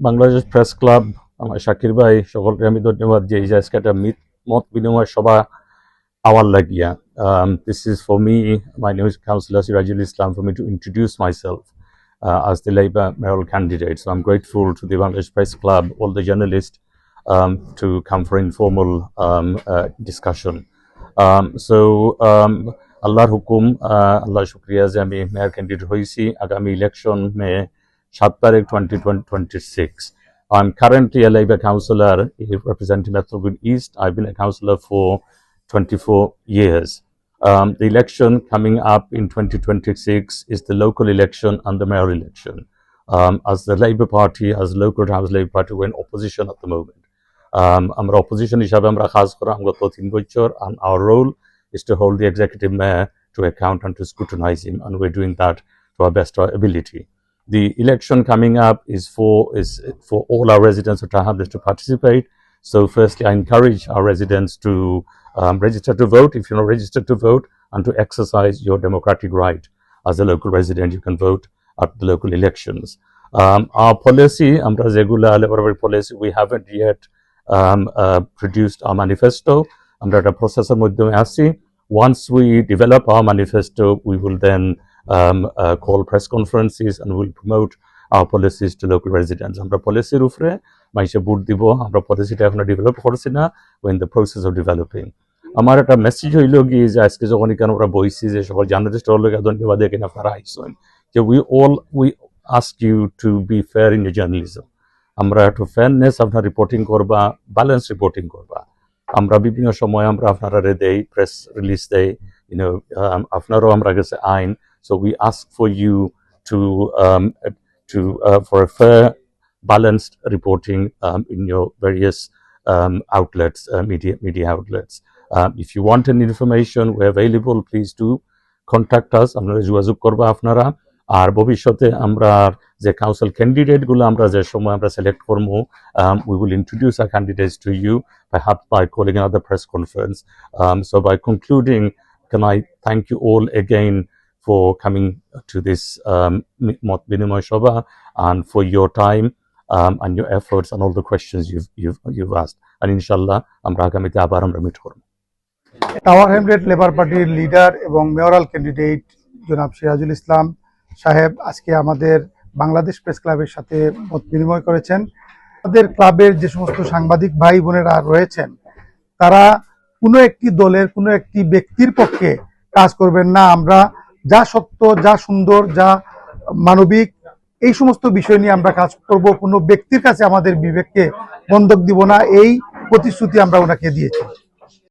Bangladesh press club আমার শাকির ভাই, সকলকে আমি ধন্যবাদ যে আজকে একটা মিত, মত বিনিময় সভা আওয়ার লাগিয়া। This is for me my news councillor Sirajul Islam for me to introduce myself as the live mayoral candidate so I'm grateful to the Bangladesh Press Club all the journalist to come for informal discussion so আল্লাহর হুকুম আল্লাহ শুক্রিয়া যে আমি mayor candidate হয়েছি আগামী election মেয়ে সাত তারিখ twenty twenty six I'm currently a Labour councillor representing Metropolitan East. I've been a councillor for 24 years. Um, the election coming up in 2026 is the local election and the mayor election. Um, as the Labour Party, as local House Labour Party, we're in opposition at the moment. Um, আমরা opposition হিসাবে আমরা কাজ করা গত তিন বছর and our role is to hold the executive mayor to account and to scrutinize him and we're doing that to our best of our ability. The election coming up is for is for all our residents of Tahablis to participate. So firstly, I encourage our residents to um, register to vote. If you're not registered to vote, and to exercise your democratic right as a local resident, you can vote at the local elections. Um, our policy, আমরা যেগুলা labour policy, we haven't yet um, uh, produced our manifesto. আমরা একটা প্রসেসের মাধ্যমে আছি once we develop our manifesto, we will then um, uh, call press conferences and we'll promote our policies to local residents. আমরা পলিসির উপরে মাইসে বুট দিব আমরা পলিসিটা এখনও ডেভেলপ করছি না in the process of developing. আমার একটা মেসেজ হইল কি যে আজকে যখন এখানে আমরা বইছি যে সকল জার্নালিস্ট হলে ধন্যবাদ এখানে আপনারা আইসেন যে we all we ask you to be fair in journalism আমরা একটু ফেয়ারনেস আপনার রিপোর্টিং করবা ব্যালেন্স রিপোর্টিং করবা আমরা বিভিন্ন সময় আমরা আপনারা দেই প্রেস রিলিজ দেই ইউনো আপনারও আমরা কাছে আইন So we ask for you to to uh, for a fair, balanced reporting um, in your various um, outlets, uh, media media outlets. Um, if you want any information, we're available. Please do contact us. আপনারা যোগাযোগ করবা আপনারা আর ভবিষ্যতে আমরা যে council candidate গুলো আমরা যে সময় আমরা সিলেক্ট করবো we will introduce our candidates to you perhaps by calling another press conference. Um, so by concluding, can I thank you all again for coming to this um, Mot Binimoy Shobha and for your time um, and your efforts and all the questions you've you've you've asked. And inshallah, আমরা আগামীতে আবার আমরা meet করব Tower Hamlet Labour পার্টির leader এবং mayoral candidate জনাব সিরাজুল ইসলাম সাহেব আজকে আমাদের বাংলাদেশ প্রেস ক্লাবের সাথে মত বিনিময় করেছেন। আমাদের ক্লাবের যে সমস্ত সাংবাদিক ভাই বোনেরা রয়েছেন তারা কোনো একটি দলের কোনো একটি ব্যক্তির পক্ষে কাজ করবেন না। আমরা যা সত্য, যা সুন্দর, যা মানবিক, এই সমস্ত বিষয় নিয়ে আমরা কাজ করব। কোনো ব্যক্তির কাছে আমাদের বিবেককে বন্ধক দিব না। এই প্রতিশ্রুতি আমরা ওনাকে দিয়েছি।